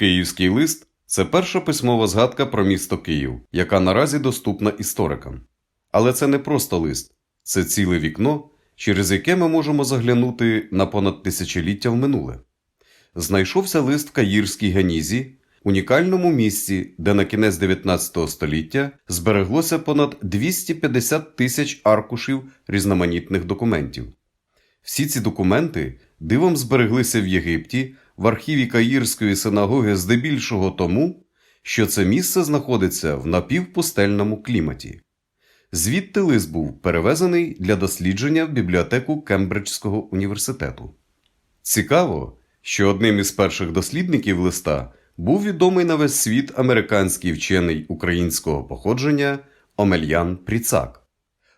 Київський лист це перша письмова згадка про місто Київ, яка наразі доступна історикам. Але це не просто лист, це ціле вікно, через яке ми можемо заглянути на понад тисячоліття в минуле. Знайшовся лист в Каїрській Ганізі, унікальному місці, де на кінець 19 століття збереглося понад 250 тисяч аркушів різноманітних документів. Всі ці документи дивом збереглися в Єгипті в архіві Каїрської синагоги здебільшого тому, що це місце знаходиться в напівпустельному кліматі. Звідти лист був перевезений для дослідження в бібліотеку Кембриджського університету. Цікаво, що одним із перших дослідників листа був відомий на весь світ американський вчений українського походження Омельян Пріцак.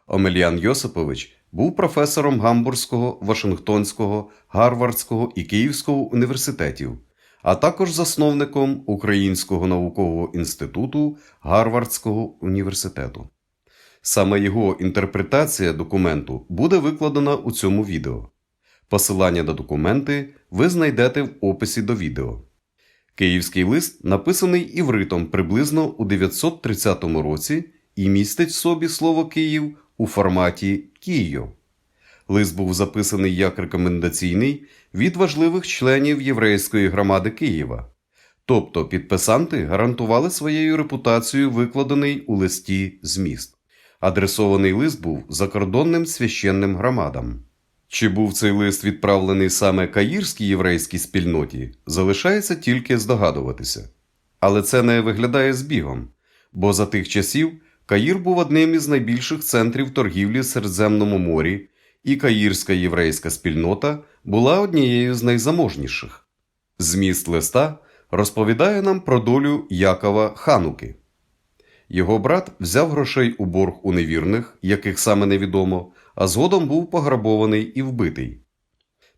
Омельян Йосипович був професором Гамбурзького, Вашингтонського, Гарвардського і Київського університетів, а також засновником Українського наукового інституту Гарвардського університету. Саме його інтерпретація документу буде викладена у цьому відео. Посилання на документи ви знайдете в описі до відео. Київський лист написаний івритом приблизно у 930 році і містить в собі слово Київ у форматі Київ. Лист був записаний як рекомендаційний від важливих членів єврейської громади Києва. Тобто підписанти гарантували своєю репутацією викладений у листі зміст. Адресований лист був закордонним священним громадам. Чи був цей лист відправлений саме каїрській єврейській спільноті, залишається тільки здогадуватися. Але це не виглядає збігом, бо за тих часів Каїр був одним із найбільших центрів торгівлі в Середземному морі, і каїрська єврейська спільнота була однією з найзаможніших. Зміст листа розповідає нам про долю Якова Хануки. Його брат взяв грошей у борг у невірних, яких саме невідомо, а згодом був пограбований і вбитий.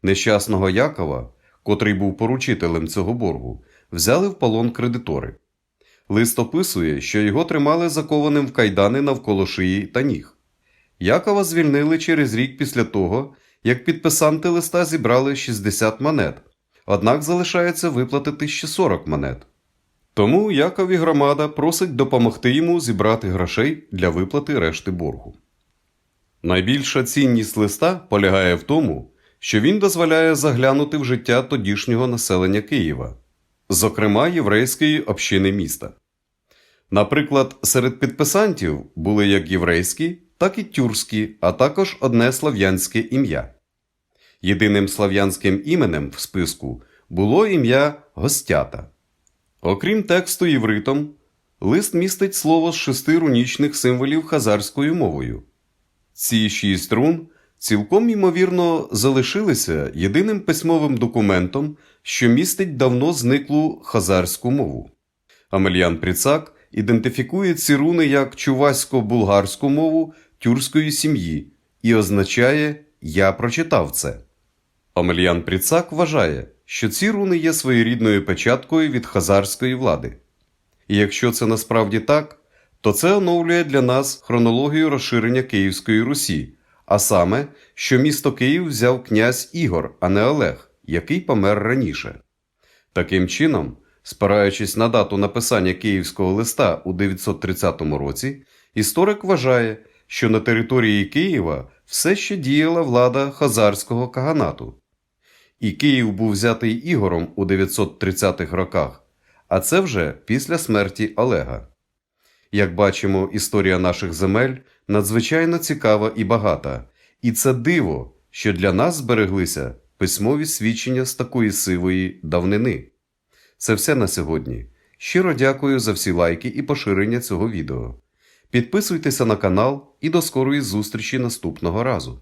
Нещасного Якова, котрий був поручителем цього боргу, взяли в полон кредитори. Лист описує, що його тримали закованим в кайдани навколо шиї та ніг. Якова звільнили через рік після того, як підписанти листа зібрали 60 монет, однак залишається виплатити ще 40 монет. Тому Якові громада просить допомогти йому зібрати грошей для виплати решти боргу. Найбільша цінність листа полягає в тому, що він дозволяє заглянути в життя тодішнього населення Києва, зокрема єврейської общини міста. Наприклад, серед підписантів були як єврейські, так і тюркські, а також одне слав'янське ім'я. Єдиним слав'янським іменем в списку було ім'я Гостята. Окрім тексту євритом, лист містить слово з шести рунічних символів хазарською мовою. Ці шість рун цілком ймовірно залишилися єдиним письмовим документом, що містить давно зниклу хазарську мову. Амельян Пріцак ідентифікує ці руни як чувасько-булгарську мову тюркської сім'ї і означає Я прочитав це. Омельян Пріцак вважає, що ці руни є своєрідною печаткою від хазарської влади. І якщо це насправді так, то це оновлює для нас хронологію розширення Київської Русі, а саме, що місто Київ взяв князь Ігор, а не Олег, який помер раніше. Таким чином, спираючись на дату написання київського листа у 930 році, історик вважає, що на території Києва все ще діяла влада хазарського каганату. І Київ був взятий Ігором у 930-х роках, а це вже після смерті Олега. Як бачимо, історія наших земель надзвичайно цікава і багата, і це диво, що для нас збереглися письмові свідчення з такої сивої давнини. Це все на сьогодні. Щиро дякую за всі лайки і поширення цього відео. Підписуйтеся на канал і до скорої зустрічі наступного разу.